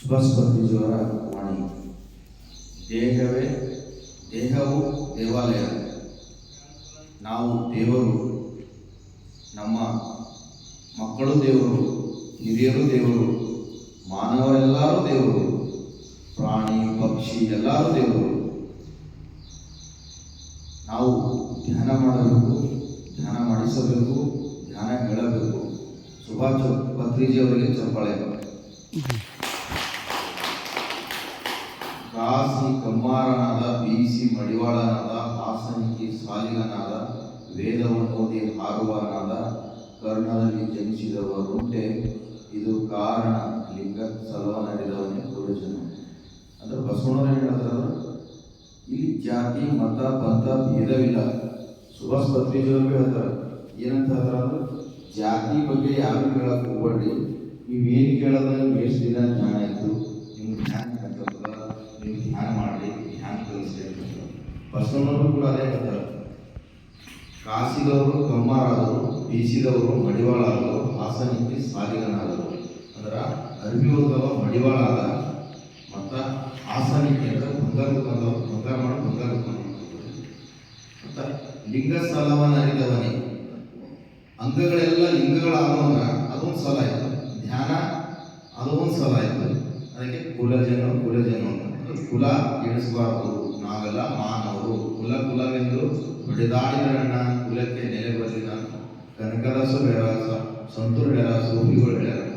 ಸುಭಾಷ್ ಭದ್ರಿಜಿಯವರ ವಾಣಿ. ದೇಹವೇ ದೇಹವು ದೇವಾಲಯ. ನಾವು ದೇವರು. ನಮ್ಮ ಮಕ್ಕಳು ದೇವರು, ಹಿರಿಯರು ದೇವರು, ಮಾನವರೆಲ್ಲರೂ ದೇವರು, ಪ್ರಾಣಿ, ಪಕ್ಷಿ ಎಲ್ಲರೂ ದೇವರು. ನಾವು ಧ್ಯಾನ ಮಾಡಬೇಕು, ಧ್ಯಾನ ಮಾಡಿಸಬೇಕು, ಧ್ಯಾನ ಹೇಳಬೇಕು ಸುಭಾಷ್ ಪತ್ರಿಜಿಯವರಿಗೆ ಚಪ್ಪಾಳೆ. ಕಾಸಿ ಕಮ್ಮಾರನಾದ ಬೀಸಿ ಮಡಿವಾಳನಾದ ಹಾಸನಿಕಿ ಸಾಲಿಗನಾದ ವೇದವನ್ನು ಓದಿ ಹಾರುವನಾದ ಕರ್ಣದಲ್ಲಿ ಜನಿಸಿದವರುಂಟೆ ಇದು ಕಾರಣ ಲಿಂಗ ಸಲವ ನಡೆದವನೇ ಪೂರ್ವಜನ ಅಂದ್ರೆ ಬಸವಣ್ಣ ಏನು ಹೇಳ್ತಾರೆ ಇಲ್ಲಿ ಜಾತಿ, ಮತ, ಪಂಥ ಭೇದವಿಲ್ಲ. ಸುಭಾಷ್ ಪತ್ರಿಕೆಯವರು ಹೇಳ್ತಾರೆ. ಏನಂತ ಹೇಳ್ತಾರೆ ಜಾತಿ ಬಗ್ಗೆ ಯಾರು ಕೇಳಕ್ ಹೋಗ್ಬೇಡಿ. ನೀವೇನು ಕೇಳೋದ್ರೆ ಬಸವಣ್ಣವರು ಕೂಡ ಅದೇ ಹೇಳ್ತಾರೆ. ಕಾಸಿದವರು ಕಮ್ಮಾರಾದರು ಬೀಸಿದವರು ಮಡಿವಾಳಾದರು ಹಾಸನಿಗೆ ಸಾಲಿಗನಾದರು. ಅಂದ್ರೆ ಅರ್ಬಿ ಓದವ ಮಡಿವಾಳ ಆದ ಮತ್ತು ಹಾಸನಿಗೆ ಅಂದ್ರೆ ಬಂಗಾರ ಬಂದವ ಬಂಗಾರ ಮಾಡಿ ಬಂಗಾರ ಮತ್ತು ಲಿಂಗ ಸ್ಥಳವನ್ನ ಅರಿದವನೇ ಅಂಗಗಳೆಲ್ಲ ಲಿಂಗಗಳಾದವನ ಅದೊಂದು ಸಲ ಆಯಿತು ಧ್ಯಾನ ಅದೊಂದು ಸಲ ಆಯ್ತು ಅದಕ್ಕೆ ಕುಲಜನ ಕುಲಜನ ಅಂತ. ಕುಲ ಎಣಿಸಬಾರದು ನಾವೆಲ್ಲ ಮಾನವರು, ಕುಲ ಕುಲವೆಂದು ಹೊಡೆದಾಡಿದರಣ್ಣ ಕುಲಕ್ಕೆ ನೆಲೆ ಬರಲಿಲ್ಲ. ಕನಕದಾಸ ಬೇರಾಸ ಸಂತೂರು ಬೇರಾಸ ಸೂಫಿಗಳು ಹೇಳ್ಯಾರ